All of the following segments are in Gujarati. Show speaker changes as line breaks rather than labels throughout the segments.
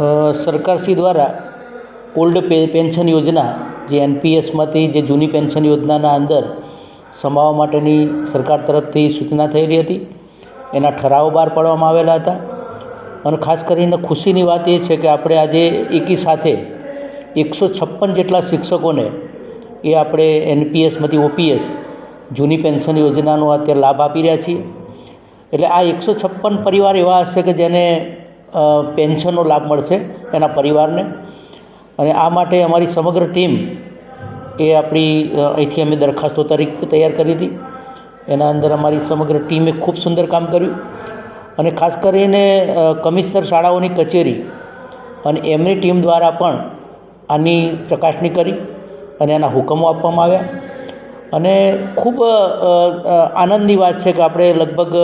સરકારશ્રી દ્વારા ઓલ્ડ પેન્શન યોજના જે એનપીએસમાંથી જે જૂની પેન્શન યોજનાના અંદર સમાવવા માટેની સરકાર તરફથી સૂચના થયેલી હતી. એના ઠરાવો બહાર પાડવામાં આવેલા હતા. અને ખાસ કરીને ખુશીની વાત એ છે કે આપણે આજે એકી સાથે એકસો છપ્પન જેટલા શિક્ષકોને એ આપણે એનપીએસમાંથી ઓપીએસ જૂની પેન્શન યોજનાનો અત્યારે લાભ આપી રહ્યા છીએ. એટલે આ એકસો છપ્પન પરિવાર એવા હશે કે જેને પેન્શનનો લાભ મળશે એના પરિવારને. અને આ માટે અમારી સમગ્ર ટીમ એ આપણી અહીંથી અમે દરખાસ્તો તરીકે તૈયાર કરી હતી. એના અંદર અમારી સમગ્ર ટીમે ખૂબ સુંદર કામ કર્યું. અને ખાસ કરીને કમિશનર શાળાઓની કચેરી અને એમની ટીમ દ્વારા પણ આની ચકાસણી કરી અને એના હુકમો આપવામાં આવ્યા. અને ખૂબ આનંદની વાત છે કે આપણે લગભગ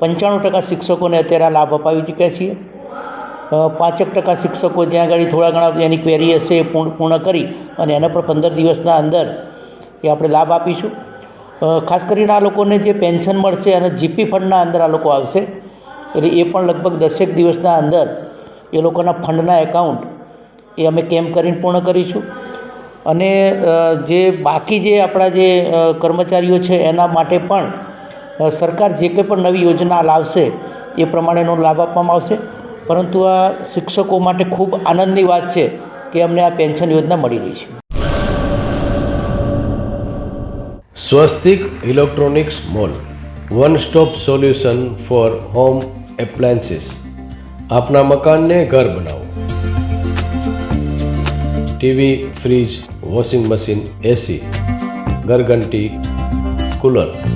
પંચાણું ટકા શિક્ષકોને અત્યારે આ લાભ અપાવી ચૂક્યા છીએ. પાંચેક ટકા શિક્ષકો જ્યાં આગળ થોડા ઘણા એની ક્વેરી હશે એ પૂર્ણ કરી અને એના પણ પંદર દિવસના અંદર એ આપણે લાભ આપીશું. ખાસ કરીને આ લોકોને જે પેન્શન મળશે અને જીપી ફંડના અંદર આ લોકો આવશે, એટલે એ પણ લગભગ દસેક દિવસના અંદર એ લોકોના ફંડના એકાઉન્ટ એ અમે કેમ્પ કરીને પૂર્ણ કરીશું. અને જે બાકી જે આપણા જે કર્મચારીઓ છે એના માટે પણ સરકાર જે કંઈ પણ નવી યોજના લાવશે, એ પ્રમાણેનો લાભ આપવામાં આવશે. પરંતુ આ શિક્ષકો માટે ખૂબ આનંદની વાત છે કે અમને આ પેન્શન યોજના મળી રહી છે.
Swastik electronics mall, one stop solution for home appliances. આપના મકાનને ઘર બનાવો. TV, fridge, washing machine, AC, ઘરઘંટી, cooler.